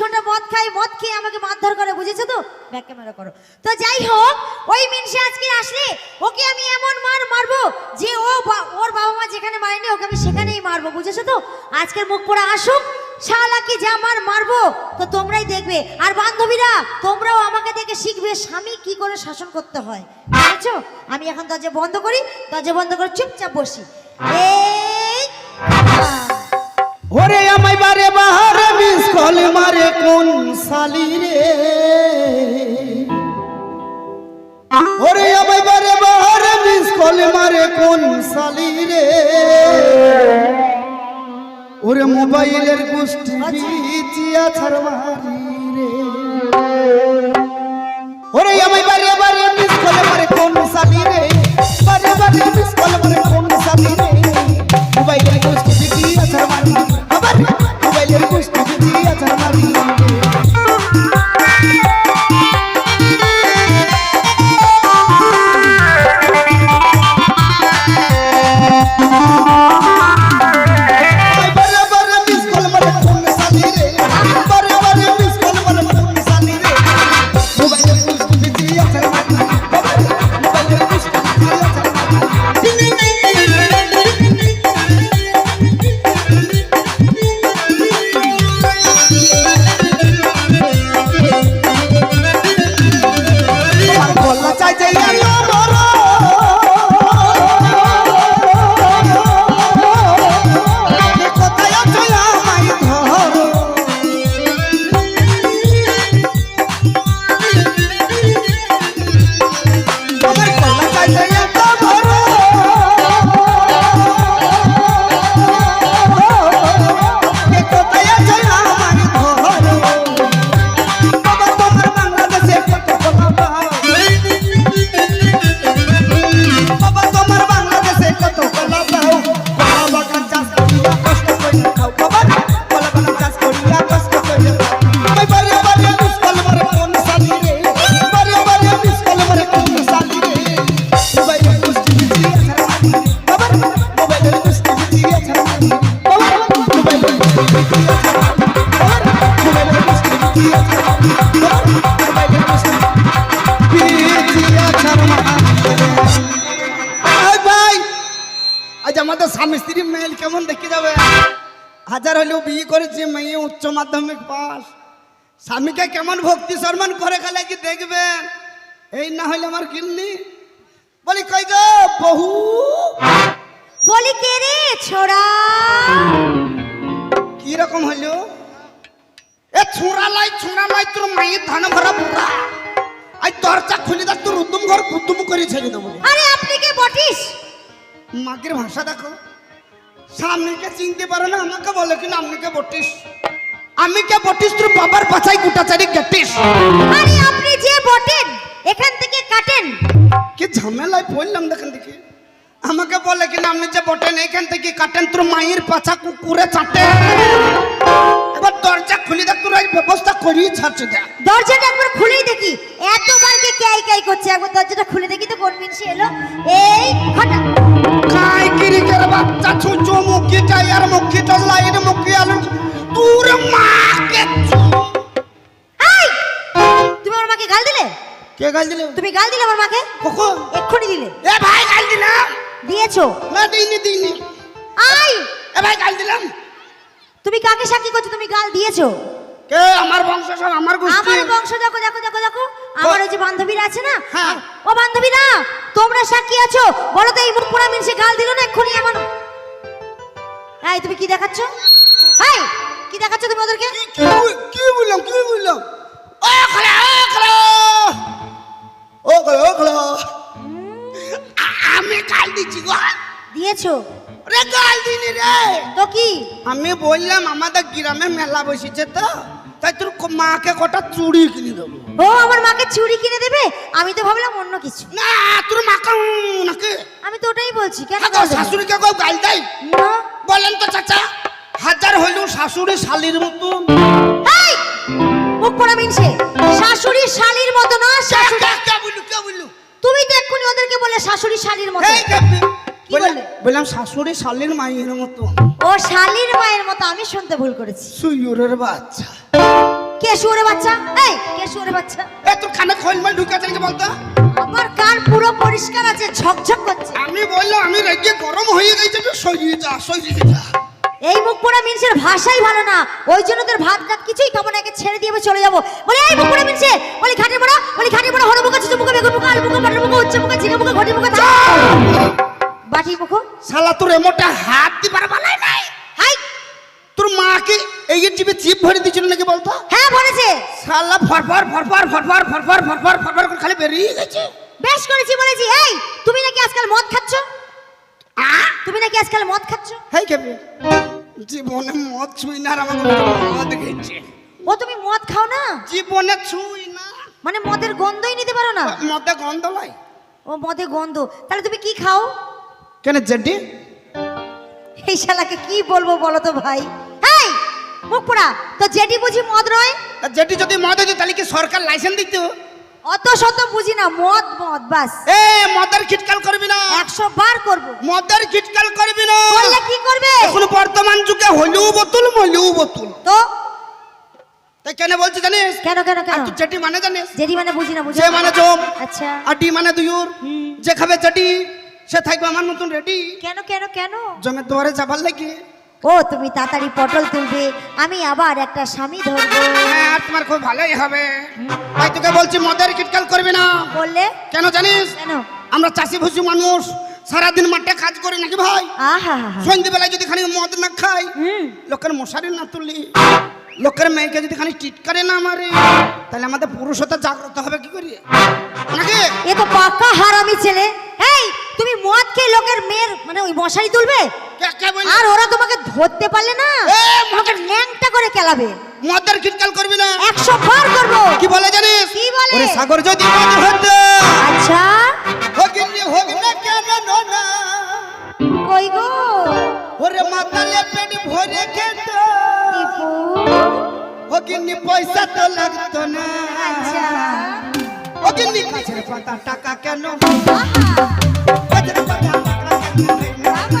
ঘণ্টা মদ খাই, মদ খেয়ে আমাকে মারধর করে, বুঝেছ তো? করো। তো যাই হোক, ওই মিনসে আজকে আসলে ওকে আমি এমন মার মারবো যে ও ওর বাবা মা যেখানে মারেনি, ওকে আমি সেখানেই মারবো, বুঝেছ তো? আজকের মুখ আসুক, শালাকে মারবো, তো তোমরাই দেখবে। আর বান্ধবীরা, তোমরাও আমাকে দেখে শিখবে স্বামী কি করে শাসন করতে হয়, বুঝেছ? আমি এখন দরজা বন্ধ করি, দরজা বন্ধ করে চুপচাপ বসি। ওরে আমায় বারে বাহারে মিস মারে কোন সালি রে? ওরে আমায় বারে বাহারে মিস কল মারে কোন সালি রে? ওরে মোবাইলের গোষ্ঠী বিচিয়া ছাড়মারি রে। ওরে আমায় বারে বারে মিস কল মারে কোন সালি রে? বারে বারে মিস কল মারে কোন সালি রে? মোবাইলের গোষ্ঠী আমাদের স্বামী স্ত্রী মেল কেমন দেখে যাবে? হাজার হলেও বিয়ে করেছে, মেয়ে উচ্চ মাধ্যমিক পাস। স্বামীকে কেমন ভক্তি সম্মান করে গেলে কি দেখবেন এই না হলে আমার কিন্নি বলি, কই গো বহু বলি, কে রে ছোড়া? কি রকম হইল? এ ছুঁড়া লাই ছুঁড়া লাই তোর মায়ের ধান ভরা বুড়া। আই দরজা খুলে দেখ তোর উদ্যম ঘর কুদ্দুম করে ছেড়ে দেবো। আরে আপনি কে বটিস? মাকের ভাষা দেখো। সামনেকে চিনতে পারো না আমাকে বলে কি নামনিকে বটিস? আমি কে বটিস তোর বাবার পাছাই গুটা চারি গেটিস আরে আপনি যে বটেন এখান থেকে কাটেন। কি ঝামেলায় পড়লাম দেখেন দেখি। আমাকে বলে কি নামনি যে বটেন এখান থেকে কাটেন তোর মায়ের পাছা কুকুরে চাটে। এবার দরজা খুলে দেখ তোর ব্যবস্থা করিয়ে ছাড়ছে দেখ। দরজাটা একবার খুলেই দেখি। এতবার কে ক্যাই ক্যাই করছে? একবার দরজাটা খুলে দেখি তো কোন মিনসে এলো। এই হঠাৎ কাই কিরিকের বাচ্চা ছুঁচো মুখি টায়ার মুখি টসলাইন মুখি আলু। তোর মাকে এই তুমি আমার মাকে গাল দিলে? কে গাল দিলে? তুমি গাল দিলে আমার মাকে? কখন? এক্ষুনি দিলে। এ ভাই গাল দিলাম। দিয়েছ? না দিইনি দিইনি। আই! এ ভাই গাল দিলাম? তুমি কাকে সাক্ষী করছ? তুমি গাল দিয়েছ? কে? আমার বংশ সব আমার গোষ্ঠী। আমার বংশ দেখো দেখো দেখো দেখো। আমার ওই যে বান্ধবীরা আছে না? হ্যাঁ। ও বান্ধবীরা তোমরা সাক্ষী আছো? বলো তো এই মুখ পোড়া মিনসে গাল দিল না এক্ষুনি আমার এই তুমি কি দেখাচ্ছ? এই কি দেখাচ্ছ তুমি ওদেরকে? কি বললাম কি বললাম? ও দিয়েছ রে গাল দিনি রে। তো কি? আমি বললাম আমাদের গ্রামে মেলা বসেছে তো তাই তোর ক- মাকে কটা চুড়ি কিনে দেবো। ও আমার মাকে চুড়ি কিনে দেবে? আমি তো ভাবলাম অন্য কিছু। না তোর মাকে নাকি? আমি তো ওটাই বলছি কেন হ্যাঁ শাশুড়িকে কেউ গাল দেয়? না বলেন তো চাচা। হাজার হইলেও শাশুড়ি শালির মতো। মুখ পোড়া মিনসে শাশুড়ি শালির মতো না শাশুড়ি কে- কে বললু কে বললু? তুমি তো এক্ষুনি ওদেরকে বলে শাশুড়ি শালির মতো। এই কে- কি বললাম- শাশুড়ি শালির মায়ের মতো। ও শালির মায়ের মতো আমি শুনতে ভুল করেছি। সুয়ুরের বাচ্চা। কে শুয়োরে বাচ্চা? এই কে শুয়োরে বাচ্চা? এ তোর কানে খোল মাল নাকি বলতো? আমার কান পুরো পরিষ্কার আছে ঝকঝক করছে। আমি বললাম আমি রেগে গরম হয়ে গেছে যা যা। এই মুখ পোড়া মিনসের ভাষাই ভালো না। ওই জন্য তোর ভাত টাত কিছুই খাব না একে ছেড়ে দিয়ে চলে যাব। বলে এই মুখ পোড়া মিনসে বলি ঘাটে বলি ঘাটে মোড়া হলো মুখা চুচু মুখা শালা তোর এমনটা হাত দিবার বালাই নাই হাই তোর মাকে এই টিপে চিপ ভরে দিছিল নাকি বলতো হ্যাঁ বলেছে শালা ফরফর ফরফর ফরফর ফরফর ফরফর ফরফর করে খালি বেরিয়ে গেছে বেশ করেছি বলেছি এই তুমি নাকি আজকাল মদ খাচ্ছ তুমি নাকি আজকাল মদ খাচ্ছ হেই কেবে জীবনে মদ ছুই না আর আমাকে মদ খেয়েছে ও তুমি মদ খাও না জীবনে ছুই না মানে মদের গন্ধই নিতে পারো না মদে গন্ধ লাই ও মদে গন্ধ তাহলে তুমি কি খাও কেন জেডি এই শালাকে কি বলব বলো তো ভাই? হেই মুখ পোড়া তো জেডি বুঝি মদ নয়? জেডি যদি মদ হইতো তাহলে কি সরকার লাইসেন্স দিত? অত শত বুঝি না মদ মদ বাস। এ মদের খিটকাল করবি না। একশো বার করব। মদের খিটকাল করবি না। বললে কি করবে? এখন বর্তমান যুগে হলিউ বোতল মলিউ বোতল। তো? তাই কেন বলছি জানিস? কেন কেন কেন? তুই জেডি মানে জানিস? জেডি মানে বুঝি না বুঝি মানে জম আচ্ছা। আর ডি মানে দুয়ুর। যে খাবে জেডি সে থাকবে আমার নতুন রেডি। কেন কেন কেন? জমে দুয়ারে যাবার লাগে। ও তুমি তাড়াতাড়ি পটল তুলবে আমি আবার একটা স্বামী ধরবো। হ্যাঁ আর তোমার খুব ভালোই হবে। ভাই তোকে বলছি মদের খিটকাল করবি না। বললে? কেন জানিস? কেন? আমরা চাষি ভুষি মানুষ সারাদিন মাঠে কাজ করি নাকি ভাই? সন্ধ্যেবেলায় যদি খালি মদ না খাই লোকের মশারি না তুলি লোকের মেয়েকে যদি খালি টিটকারে না মারে তাহলে আমাদের পুরুষতা জাগ্রত হবে কি করি? নাকি? এ তো পাকা হারামি ছেলে। এই তুমি মদ খেয়ে লোকের মেয়ের মানে ওই মশারি তুলবে? আর ওরা তোমাকে ধরতে পারলে না? তোমাকে ল্যাংটা করে কেলাবে মদের খিটকাল করবি না? একশো বার করব। কি বলে জানিস? কি বলে? ওরে সাগর যদি মদ হতো। আচ্ছা। হগিনি হোক না কেন না কই গো? ওরে মাতালে পেট ভরে খেত। হগিনি পয়সা তো লাগতো না। আচ্ছা। গিন্নি গাছের পাতা টাকা কেন? গাছের পাতা টাকা কেন